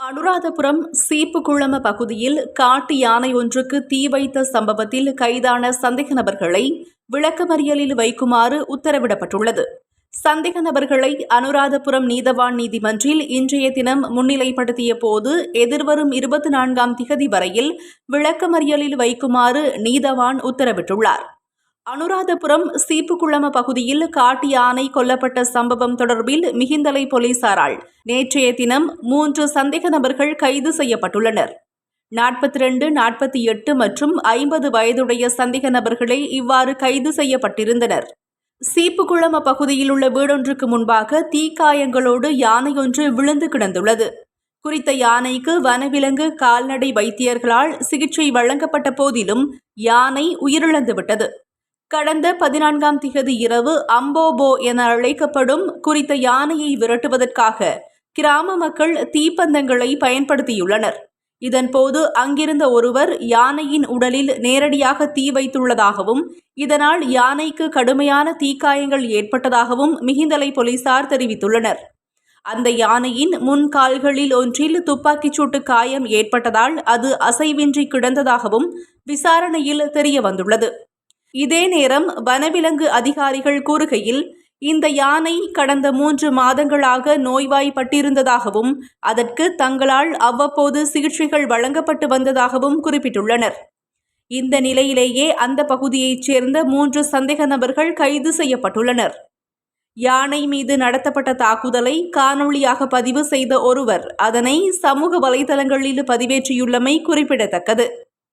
அனுராதபுரம் சீப்புக்குளம பகுதியில் காட்டு யானை ஒன்றுக்கு தீ வைத்த சம்பவத்தில் கைதான சந்தேக நபர்களை விளக்கமறியலில் வைக்குமாறு உத்தரவிடப்பட்டுள்ளது. சந்தேக நபர்களை அனுராதபுரம் நீதவான் நீதிமன்றில் இன்றைய தினம் முன்னிலைப்படுத்திய போது எதிர்வரும் இருபத்தி நான்காம் திகதி வரையில் விளக்கமறியலில் வைக்குமாறு நீதவான் உத்தரவிட்டுள்ளார். அனுராதபுரம் சீப்புக்குளம பகுதியில் காட்டு யானை கொல்லப்பட்ட சம்பவம் தொடர்பில் மிகிந்தலை போலீசாரால் நேற்றைய தினம் மூன்று சந்தேக நபர்கள் கைது செய்யப்பட்டுள்ளனர். நாற்பத்தி ரெண்டு நாற்பத்தி எட்டு மற்றும் ஐம்பது வயதுடைய சந்தேக நபர்களே இவ்வாறு கைது செய்யப்பட்டிருந்தனர். சீப்புக்குளம பகுதியில் உள்ள வீடொன்றுக்கு முன்பாக தீக்காயங்களோடு யானையொன்று விழுந்து கிடந்துள்ளது. குறித்த யானைக்கு வனவிலங்கு கால்நடை வைத்தியர்களால் சிகிச்சை வழங்கப்பட்ட போதிலும் யானை உயிரிழந்துவிட்டது. கடந்த பதினான்காம் திகதி இரவு அம்போபோ என அழைக்கப்படும் குறித்த யானையை விரட்டுவதற்காக கிராம மக்கள் தீப்பந்தங்களை பயன்படுத்தியுள்ளனர். இதன்போது அங்கிருந்த ஒருவர் யானையின் உடலில் நேரடியாக தீ வைத்துள்ளதாகவும் இதனால் யானைக்கு கடுமையான தீக்காயங்கள் ஏற்பட்டதாகவும் மிகிந்தலை போலீசார் தெரிவித்துள்ளனர். அந்த யானையின் முன் கால்களில் ஒன்றில் துப்பாக்கிச் சூட்டு காயம் ஏற்பட்டதால் அது அசைவின்றி கிடந்ததாகவும் விசாரணையில் தெரிய வந்துள்ளது இதே நேரம் வனவிலங்கு அதிகாரிகள் கூறுகையில் இந்த யானை கடந்த மூன்று மாதங்களாக நோய்வாய்ப்பட்டிருந்ததாகவும் அதற்கு தங்களால் அவ்வப்போது சிகிச்சைகள் வழங்கப்பட்டு வந்ததாகவும் குறிப்பிட்டுள்ளனர். இந்த நிலையிலேயே அந்த பகுதியைச் சேர்ந்த மூன்று சந்தேக நபர்கள் கைது செய்யப்பட்டுள்ளனர். யானை மீது நடத்தப்பட்ட தாக்குதலை காணொளியாக பதிவு செய்த ஒருவர் அதனை சமூக வலைதளங்களில் பதிவேற்றியுள்ளமை குறிப்பிடத்தக்கது.